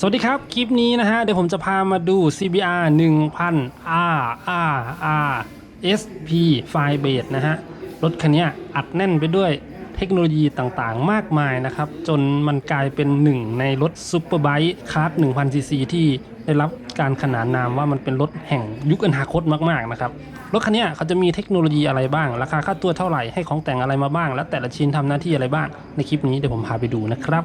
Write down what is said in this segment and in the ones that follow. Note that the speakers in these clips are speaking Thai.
สวัสดีครับ คลิปนี้นะฮะ เดี๋ยวผมจะพามาดู CBR 1000 R R R SP Firebase นะฮะ รถคันเนี้ยอัดแน่นไปด้วยเทคโนโลยีต่างๆ มากมายนะครับ จนมันกลายเป็นหนึ่งในรถซูเปอร์ไบค์คาร์ด1000 cc ที่ได้รับการขนานนามว่ามันเป็นรถแห่งยุคอนาคตมากๆนะครับ รถคันเนี้ยเขาจะมีเทคโนโลยีอะไรบ้าง ราคาค่าตัวเท่าไหร่ให้ของแต่งอะไรมาบ้าง และแต่ละชิ้นทำหน้าที่อะไรบ้าง ในคลิปนี้เดี๋ยวผมพาไปดูนะครับ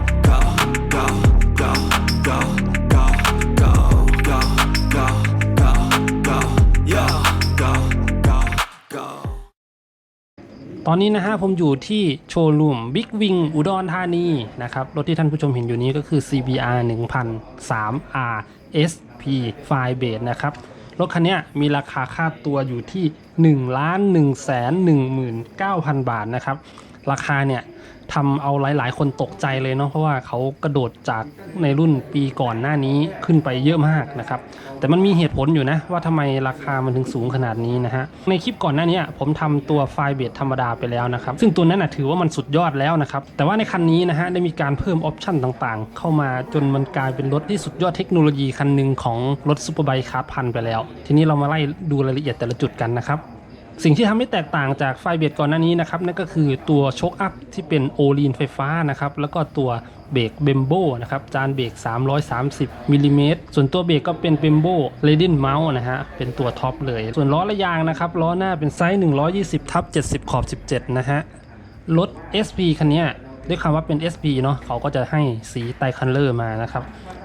ตอนนี้นะฮะผมอยู่ที่โชว์รูมบิ๊กวิงอุดรธานีนะครับ รถที่ท่านผู้ชมเห็นอยู่นี้ก็คือ CBR 1003 R SP Firebase นะครับ รถคันนี้มีราคาค่าตัวอยู่ที่1ล้าน1แสน19,000 บาทนะครับ ราคาเนี่ยทำเอาหลาย ๆ คนตกใจเลยเนาะเพราะว่าเขากระโดดจากในรุ่นปีก่อนหน้านี้ขึ้นไปเยอะมากนะครับ แต่มันมีเหตุผลอยู่นะ ว่าทำไมราคามันถึงสูงขนาดนี้นะฮะในคลิปก่อนหน้านี้ผมทำตัวไฟเบสธรรมดาไปแล้วนะครับ ซึ่งตัวนั้นนะถือว่ามันสุดยอดแล้วนะครับ แต่ว่าในคันนี้นะฮะได้มีการเพิ่มออปชั่นต่างๆ เข้ามาจนมันกลายเป็นรถที่สุดยอดเทคโนโลยีคันหนึ่งของรถซูเปอร์ไบค์คาร์พันไปแล้ว ทีนี้เรามาไล่ดูรายละเอียดแต่ละจุดกันนะครับ สิ่งที่ทำให้แตกต่างจากไฟเบรกก่อนหน้านี้นะครับนั่นก็คือตัวโชคอัพที่เป็นโอลีนไฟฟ้านะครับแล้วก็ตัวเบรกเบมโบนะครับจานเบรก 330มิลลิเมตรส่วนตัวเบรกก็เป็นเบมโบเรดินเมาส์นะฮะเป็นตัวท็อปเลย ส่วนล้อและยางนะครับล้อหน้าเป็นไซส์ 120ทับ70 ขอบ 17 นะฮะรถ SP คันนี้ ด้วยคำว่าเป็น SP เนาะเขาก็จะให้สีไตคันเลอร์มานะครับ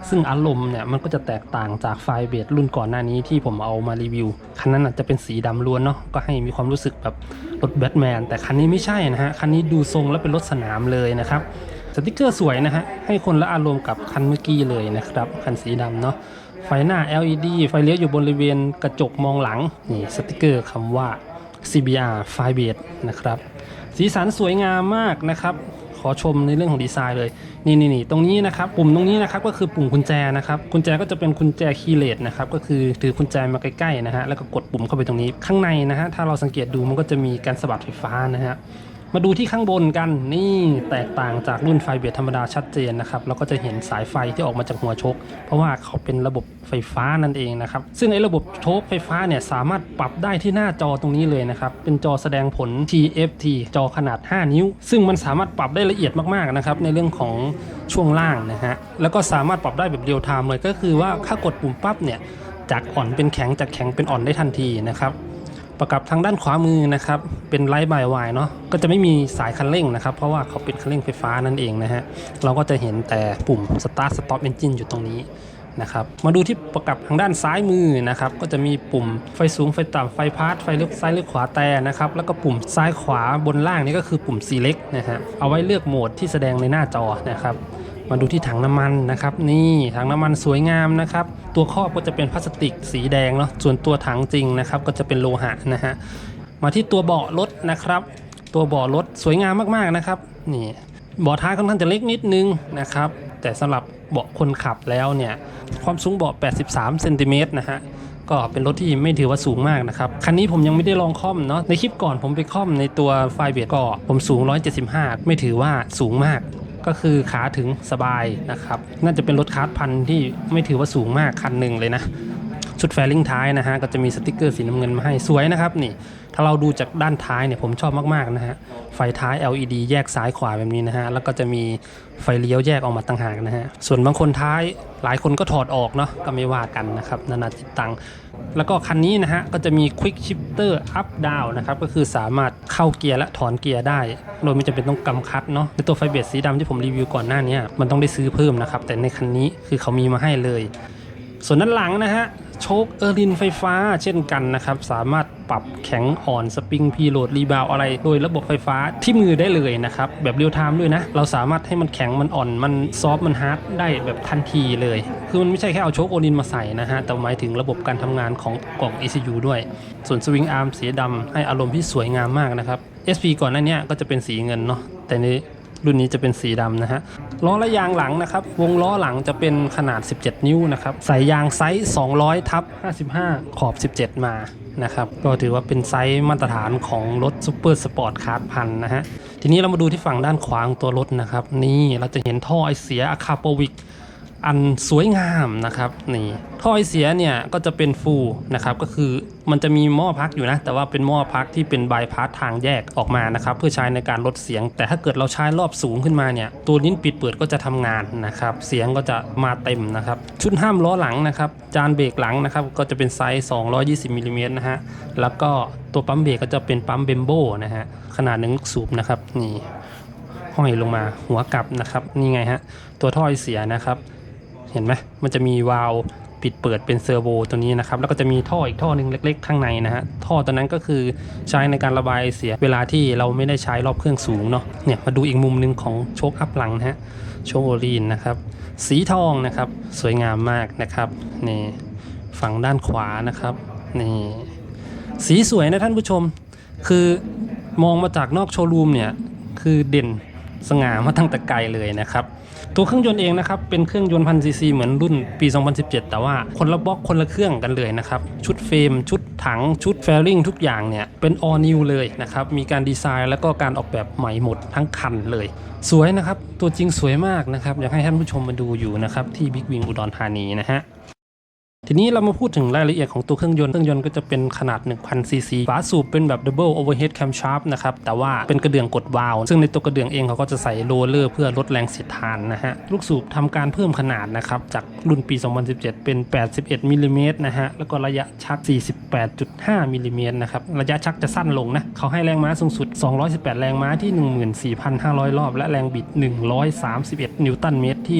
ซึ่งอารมณ์เนี่ยมันก็จะแตกต่างจากไฟเบสรุ่นก่อนหน้านี้ที่ผมเอามารีวิว คันนั้นอาจจะเป็นสีดำล้วนเนาะก็ให้มีความรู้สึกแบบรถแบทแมนแต่คันนี้ไม่ใช่นะฮะ คันนี้ดูทรงแล้วเป็นรถสนามเลยนะครับสติกเกอร์สวยนะฮะ ให้คนละอารมณ์กับคันเมื่อกี้เลยนะครับ คันสีดำเนาะไฟหน้า LED ไฟเลี้ยวอยู่บริเวณกระจกมองหลังนี่สติกเกอร์คำว่า CBR f i b a s นะครับสีสันสวยงามมากนะครับ อชมในเรื่องของดีไซน์เลยนี่นี่นี่ตรงนี้นะครับปุ่มตรงนี้นะครับก็คือปุ่มกุญแจนะครับกุญแจก็จะเป็นกุญแจคีย์เลสนะครับก็คือถือกุญแจมาใกล้ๆนะฮะแล้วก็กดปุ่มเข้าไปตรงนี้ข้างในนะฮะถ้าเราสังเกตดูมันก็จะมีการสะบัดไฟฟ้านะฮะ มาดูที่ข้างบนกันนี่แตกต่างจากรุ่นไฟเบรธรรมดาชัดเจนนะครับเราก็จะเห็นสายไฟที่ออกมาจากหัวโชคเพราะว่าเขาเป็นระบบไฟฟ้านั่นเองนะครับซึ่งไอ้ระบบโชคไฟฟ้าเนี่ยสามารถปรับได้ที่หน้าจอตรงนี้เลยนะครับเป็นจอแสดงผล TFT จอขนาด 5 นิ้ว ซึ่งมันสามารถปรับได้ละเอียดมากๆนะครับในเรื่องของช่วงล่างนะฮะแล้วก็สามารถปรับได้แบบเรียลไทม์เลยก็คือว่าถ้ากดปุ่มปั๊บเนี่ยจากอ่อนเป็นแข็งจากแข็งเป็นอ่อนได้ทันทีนะครับ ประกับทางด้านขวามือนะครับ เป็นไลท์บายวายเนาะก็จะไม่มีสายคันเร่งนะครับ เพราะว่าเขาเป็นคันเร่งไฟฟ้านั่นเองนะฮะเราก็จะเห็นแต่ปุ่ม Start Stop Engine อยู่ตรงนี้นะครับมาดูที่ประกับทางด้านซ้ายมือนะครับ ก็จะมีปุ่มไฟสูงไฟต่ำไฟพาร์ทไฟเลี้ยวซ้ายเลี้ยวขวาแต่นะครับ แล้วก็ปุ่มซ้ายขวาบนล่างนี่ก็คือปุ่ม Select นะฮะเอาไว้เลือกโหมดที่แสดงในหน้าจอนะครับ มาดูที่ถังน้ำมันนะครับ นี่ถังน้ำมันสวยงามนะครับ ตัวครอบก็จะเป็นพลาสติกสีแดงเนาะส่วนตัวถังจริงนะครับ ก็จะเป็นโลหะนะฮะมาที่ตัวเบาะรถนะครับ ตัวเบาะรถสวยงามมากๆนะครับนี่เบาะท้ายค่อนข้างจะเล็กนิดนึงนะครับ แต่สำหรับเบาะคนขับแล้วเนี่ยความสูงเบาะ 83เซนติเมตรนะฮะก็เป็นรถที่ไม่ถือว่าสูงมากนะครับ คันนี้ผมยังไม่ได้ลองค่อมเนาะในคลิปก่อนผมไปค่อมในตัวไฟเบียก็ผมสูง 175 ไม่ถือว่าสูงมาก ก็คือขาถึงสบายนะครับ น่าจะเป็นรถคาร์ดพันที่ไม่ถือว่าสูงมากคันหนึ่งเลยนะ ชุดแฟลิงท้ายนะฮะก็จะมีสติกเกอร์สีน้ำเงินมาให้สวยนะครับนี่ ถ้าเราดูจากด้านท้ายเนี่ยผมชอบมากๆนะฮะไฟท้าย LED แยกซ้ายขวาแบบนี้นะฮะแล้วก็จะมีไฟเลี้ยวแยกออกมาต่างหากนะฮะส่วนบางคนท้ายหลายคนก็ถอดออกเนาะก็ไม่ว่ากันนะครับนานาจิตตัง แล้วก็คันนี้นะฮะก็จะมี Quick Shifter Up Down นะครับก็คือสามารถเข้าเกียร์และถอนเกียร์ได้ โดยไม่จำเป็นต้องกำคัดเนาะในตัวไฟเบสสีดำที่ผมรีวิวก่อนหน้านี้มันต้องได้ซื้อเพิ่มนะครับแต่ในคันนี้คือเขามีมาให้เลย ส่วนด้านหลังนะฮะโชคเออร์ลินไฟฟ้าเช่นกันนะครับ สามารถปรับแข็งอ่อนสปริงพีโหลดรีบาวอะไร โดยระบบไฟฟ้าที่มือได้เลยนะครับ แบบเรียลไทม์ด้วยนะ เราสามารถให้มันแข็งมันอ่อนมันซอฟมันฮาร์ดได้แบบทันทีเลย คือมันไม่ใช่แค่เอาโชคโอลินมาใส่นะฮะ แต่หมายถึงระบบการทำงานของกล่อง ECU ด้วย ส่วนสวิงอาร์มสีดำให้อารมณ์ที่สวยงามมากนะครับ SP ก่อนหน้าเนี้ก็จะเป็นสีเงินเนาะแต่ใน รุ่นนี้จะเป็นสีดำนะฮะล้อและยางหลังนะครับ วงล้อหลังจะเป็นขนาด 17 นิ้วนะครับใส่ยางไซส์ 200ทับ55 ขอบ 17 มานะครับก็ถือว่าเป็นไซส์มาตรฐานของรถซูเปอร์สปอร์ตคาร์พันนะฮะทีนี้เรามาดูที่ฝั่งด้านขวาของตัวรถนะครับ นี่เราจะเห็นท่อไอเสียอะคาโปวิก อันสวยงามนะครับนี่ท่อไอเสียเนี่ยก็จะเป็นฟูลนะครับก็คือมันจะมีหม้อพักอยู่นะ แต่ว่าเป็นหม้อพักที่เป็นบายพาสทางแยกออกมานะครับเพื่อใช้ในการลดเสียง แต่ถ้าเกิดเราใช้รอบสูงขึ้นมาเนี่ยตัวลิ้นปิดเปิดก็จะทำงานนะครับเสียงก็จะมาเต็มนะครับชุดห้ามล้อหลังนะครับจานเบรกหลังนะครับก็จะเป็นไซส์ 220มิลลิเมตรนะฮะแล้วก็ตัวปั๊มเบรกก็จะเป็นปั๊มเบมโบนะฮะขนาดหนึ่งลูกสูบนะครับนี่ห้อยลงมาหัวกลับนะครับนี่ไงฮะตัวท่อไอเสียนะครับ เห็นไหมมันจะมีวาล์วปิดเปิดเป็นเซอร์โวตัวนี้นะครับ แล้วก็จะมีท่ออีกท่อหนึ่งเล็ก ๆ ข้างในนะฮะ ท่อตัวนั้นก็คือใช้ในการระบายเสียเวลาที่เราไม่ได้ใช้รอบเครื่องสูงเนาะ เนี่ยมาดูอีกมุมหนึ่งของโชคอัพหลังนะฮะ โชคโอลีนนะครับ สีทองนะครับ สวยงามมากนะครับ นี่ฝั่งด้านขวานะครับ นี่ สีสวยนะท่านผู้ชม คือมองมาจากนอกโชว์รูมเนี่ย คือเด่นสง่ามาตั้งแต่ไกลเลยนะครับ ตัวเครื่องยนต์เองนะครับเป็นเครื่องยนต์พันซีซีเหมือนรุ่นปี 2017 แต่ว่าคนละบล็อกคนละเครื่องกันเลยนะครับ ชุดเฟรม ชุดถังชุดแฟลิงทุกอย่างเนี่ยเป็น all new เลยนะครับ มีการดีไซน์แล้วก็การออกแบบใหม่หมดทั้งคันเลย สวยนะครับ ตัวจริงสวยมากนะครับ อยากให้ท่านผู้ชมมาดูอยู่นะครับ ที่บิ๊กวิงอุดรธานีนะฮะ ทีนี้เรามาพูดถึงรายละเอียดของตัวเครื่องยนต์ เครื่องยนต์ก็จะเป็นขนาด 1000 ซีซีฝาสูบเป็นแบบ Double Overhead Camshaft นะครับ แต่ว่าเป็นกระเดื่องกดวาล์วซึ่งในตัวกระเดื่องเองเขาก็จะใส่โรลเลอร์เพื่อลดแรงเสียดทานนะฮะ ลูกสูบทำการเพิ่มขนาดนะครับ จากรุ่นปี 2017 เป็น 81มิลลิเมตรนะฮะ แล้วก็ระยะชัก 48.5มิลลิเมตรนะครับ ระยะชักจะสั้นลงนะ เขาให้แรงม้าสูงสุด 218 แรงม้าที่ 14,500 รอบ และแรงบิด 131 นิวตันเมตรที่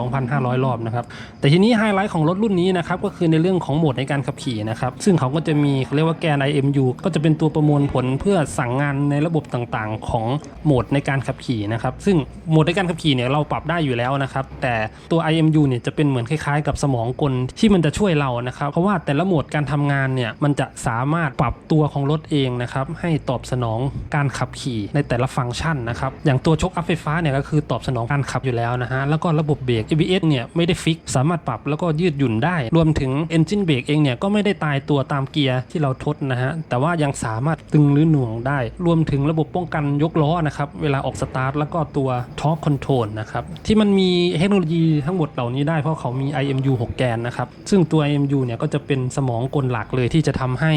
12,500 รอบนะครับ แต่ทีนี้ไฮไลท์ของรถรุ่นนี้นะครับก็คือในเรื่องของโหมดในการขับขี่นะครับซึ่งเขาก็จะมีเขาเรียกว่าแกน IMU ก็จะเป็นตัวประมวลผลเพื่อสั่งงานในระบบต่างๆ ของโหมดในการขับขี่นะครับซึ่งโหมดในการขับขี่เนี่ยเราปรับได้อยู่แล้วนะครับแต่ตัว IMU เนี่ยจะเป็นเหมือนคล้ายๆ กับสมองกลที่มันจะช่วยเรานะครับเพราะว่าแต่ละโหมดการทำงานเนี่ยมันจะสามารถปรับตัวของรถเองนะครับให้ตอบสนองการขับขี่ในแต่ละฟังก์ชันนะครับอย่างตัวชกอัพไฟฟ้าเนี่ยก็คือตอบสนองการขับอยู่แล้วนะฮะแล้วก็ระบบเบรก ABS เนี่ยไม่ได้ฟิกสามารถปรับแล้วก็ยืดหยุ่นได้รวมถึง Engine Brake เองเนี่ยก็ไม่ได้ตายตัวตามเกียร์ที่เราทดนะฮะ แต่ว่ายังสามารถตึงหรือหน่วงได้ รวมถึงระบบป้องกันยกล้อนะครับ เวลาออกสตาร์ทแล้วก็ตัว Torque Control นะครับ ที่มันมีเทคโนโลยีทั้งหมดเหล่านี้ได้เพราะเขามี IMU 6 แกนนะครับ ซึ่งตัว IMU เนี่ยก็จะเป็นสมองกลหลักเลยที่จะทำให้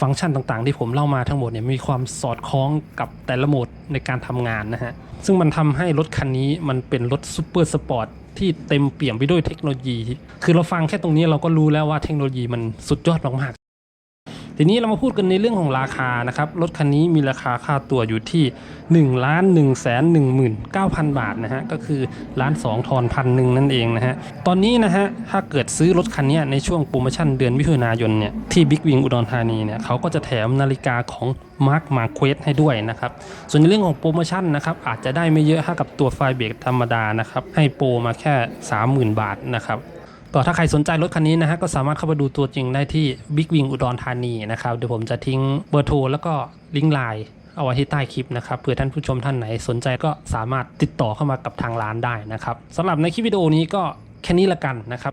ฟังก์ชันต่างๆ ที่ผมเล่ามาทั้งหมดเนี่ยมีความสอดคล้องกับแต่ละโหมดในการทำงานนะฮะ ซึ่งมันทำให้รถคันนี้มันเป็นรถซูเปอร์สปอร์ตที่เต็มเปี่ยมไปด้วยเทคโนโลยี คือเราฟังแค่ตรงนี้เราก็รู้แล้วว่าเทคโนโลยีมันสุดยอดมากๆ ทีนี้เรามาพูดกันในเรื่องของราคานะครับ รถคันนี้มีราคาค่าตัวอยู่ที่1ล้าน1แสน1หมื่น9,000 บาทนะฮะ ก็คือล้าน2ทอนพันหนึ่งนั่นเองนะฮะ ตอนนี้นะฮะ ถ้าเกิดซื้อรถคันนี้ในช่วงโปรโมชั่นเดือนมิถุนายนเนี่ย ที่บิ๊กวิงอุดรธานีเนี่ยเขาก็จะแถมนาฬิกาของ Mark m a r q u e z ให้ด้วยนะครับ ส่วนในเรื่องของโปรโมชั่นนะครับ อาจจะได้ไม่เยอะเท่ากับตัวไฟเบรกธรรมดานะครับ ให้โปรมาแค่ 30,000 บาทนะครับ ก็ถ้าใครสนใจรถคันนี้นะฮะก็สามารถเข้ามาดูตัวจริงได้ที่ Big Wing อุดรธานีนะครับเดี๋ยวผมจะทิ้งเบอร์โทรแล้วก็ลิงก์ไลน์เอาไว้ที่ใต้คลิปนะครับเผื่อท่านผู้ชมท่านไหนสนใจก็สามารถติดต่อเข้ามากับทางร้านได้นะครับสำหรับในคลิปวิดีโอนี้ก็แค่นี้ละกันนะครับ